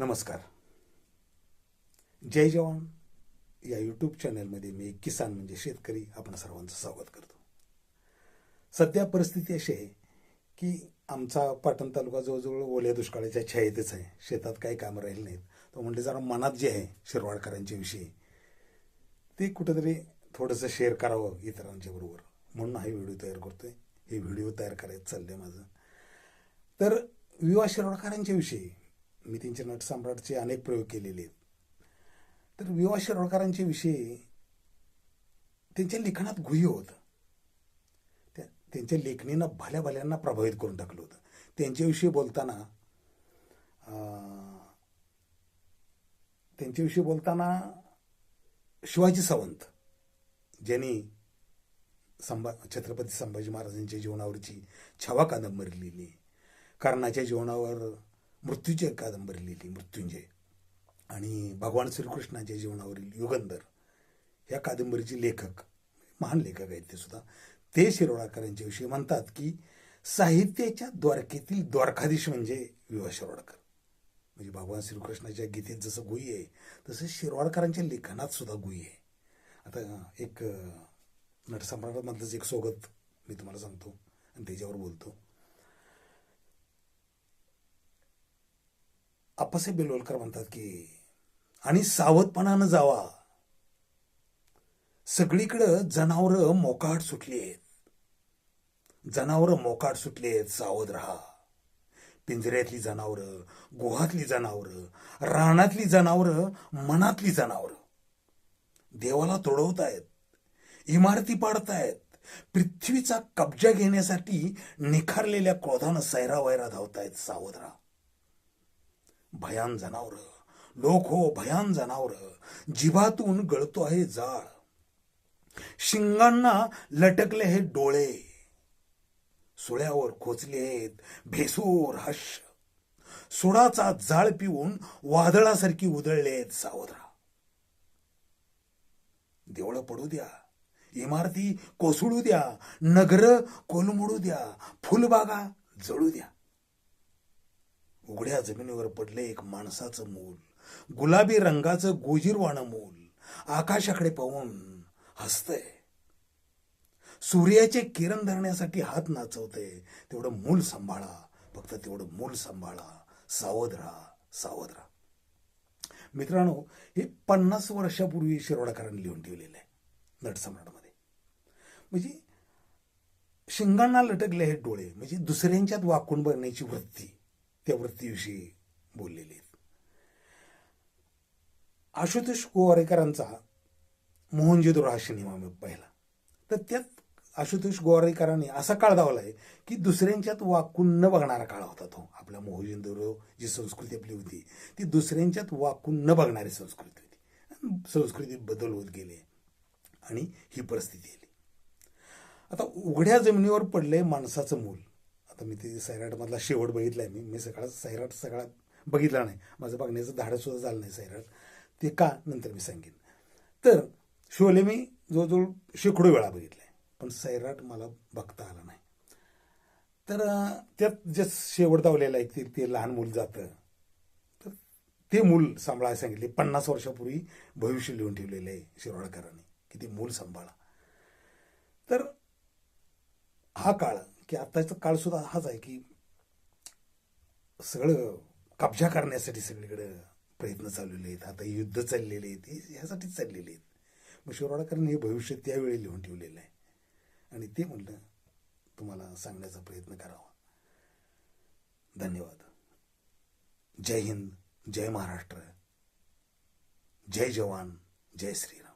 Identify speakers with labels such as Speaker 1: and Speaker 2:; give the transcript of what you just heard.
Speaker 1: नमस्कार. जय जवान. या यूट्यूब चॅनलमध्ये मी किसान म्हणजे शेतकरी आपण सर्वांचं स्वागत करतो. सध्या परिस्थिती अशी आहे की आमचा पाटण तालुका जवळजवळ ओल्या दुष्काळाच्या छायेतच आहे. शेतात काही कामं राहिली नाहीत. तो म्हणजे जरा मनात जे आहे शिरवाडकरांच्या विषयी ते कुठंतरी थोडंसं शेअर करावं इतरांच्या बरोबर. म्हणून हा व्हिडिओ तयार करतोय. हे व्हिडिओ तयार करायचं चाललंय माझं. तर विवा शिरवाडकरांच्या विषयी मी त्यांच्या नटसम्राटचे अनेक प्रयोग केलेले आहेत. तर विवा शिरोडकरांच्या विषयी त्यांच्या लिखाणात गुह्य होतं. त्या त्यांच्या लेखणीनं भल्या भल्यांना प्रभावित करून टाकलं होतं. त्यांच्याविषयी बोलताना त्यांच्याविषयी बोलताना शिवाजी सावंत ज्यांनी संभा छत्रपती संभाजी महाराजांच्या जीवनावरची छावा कादंबरी लिहिली. कर्णाच्या जीवनावर मृत्यूची कादंबरी लिहिली मृत्युंजय. आणि भगवान श्रीकृष्णाच्या जीवनावरील युगंधर ह्या कादंबरीचे लेखक महान लेखक आहेत ते सुद्धा. ते शिरोडकरांच्या विषयी म्हणतात की साहित्याच्या द्वारकेतील द्वारकाधीश म्हणजे विवा शिरोडकर म्हणजे भगवान श्रीकृष्णाच्या गीतेत जसं गुही आहे तसं शिरवाडकरांच्या लेखनात सुद्धा गुई आहे. आता एक अं, नटसम्राटामधलंच एक सोबत मी तुम्हाला सांगतो आणि त्याच्यावर बोलतो. आप्पासाहेब बेलोलकर म्हणतात की आणि सावधपणानं जावा. सगळीकडं जनावरं मोकाट सुटली आहेत. जनावरं मोकाट सुटली आहेत सावध राहा. पिंजऱ्यातली जनावरं गुहातली जनावरं रानातली जनावरं मनातली जनावरं देवाला तोडवतायत इमारती पाडतायत पृथ्वीचा कब्जा घेण्यासाठी निखारलेल्या क्रोधानं सैरावैरा धावतायत सावध राहा. भयान जनावर लोक हो भयान जनावर जिभातून गळतो आहे जाळ. शिंगांना लटकले हे डोळे सुळ्यावर खोचले आहेत भेसूर हश. सुडाचा जाळ पिऊन वादळासारखी उधळले आहेत सावधरा. देवळं पडू द्या इमारती कोसळू द्या नगर कोलमडू द्या फुलबागा जळू द्या. उघड्या जमिनीवर पडले एक माणसाचं मूल. गुलाबी रंगाचं गोजीरवाणं मूल. आकाशाकडे पाहून हसतंय. सूर्याचे किरण धरण्यासाठी हात नाचवतंय. तेवढं मूल सांभाळा. फक्त तेवढं मूल सांभाळा. सावध राहा. सावध राहा. मित्रांनो हे पन्नास वर्षापूर्वी शिरोडाकरांनी लिहून ठेवलेलं आहे. नटसम्राटमध्ये म्हणजे शिंगांना लटकले हे डोळे. म्हणजे दुसऱ्यांच्यात वाकून बघण्याची वृत्ती. त्या वृत्तीविषयी बोललेले आहेत. आशुतोष गोवारेकरांचा मोहनजोदडो हा सिनेमा मी पाहिला. तर त्यात आशुतोष गोवारेकरांनी असा काळ दावलाय की दुसऱ्यांच्यात वाकून न बघणारा काळ होता तो. आपल्या मोहनजोदडो जी संस्कृती आपली होती ती दुसऱ्यांच्यात वाकून न बघणारी संस्कृती होती. संस्कृतीत बदल होत गेले आणि ही परिस्थिती आली. आता उघड्या जमिनीवर पडले माणसाचं मूल. आता मी ते सैराटमधला शेवट बघितलाय मी. मी सगळा सैराट सगळा बघितला नाही. माझं बघण्याचं धाडसुद्धा झालं नाही सैराट. ते का? नंतर मी सांगेन. तर शोले मी जवळजवळ शेकडो वेळा बघितलाय. पण सैराट मला बघता आला नाही. तर त्यात जे शेवट दावलेलं आहे ते ते लहान मूल जातं. तर ते मूल सांभाळायला सांगितले. पन्नास वर्षापूर्वी भविष्य लिहून ठेवलेलं आहे शिरोडकरांनी. की ते मूल सांभाळा. तर हा काळ की आताचा काळ सुद्धा हाच आहे की सगळं कब्जा करण्यासाठी सगळीकडे प्रयत्न चाललेले आहेत. आता युद्ध चाललेले आहेत. ह्यासाठीच चाललेले आहेत. मग शिरोडाकरांनी हे भविष्य त्यावेळी लिहून ठेवलेलं आहे. आणि ते म्हणलं तुम्हाला सांगण्याचा प्रयत्न करावा. धन्यवाद. जय हिंद जय महाराष्ट्र. जय जवान जय श्रीराम.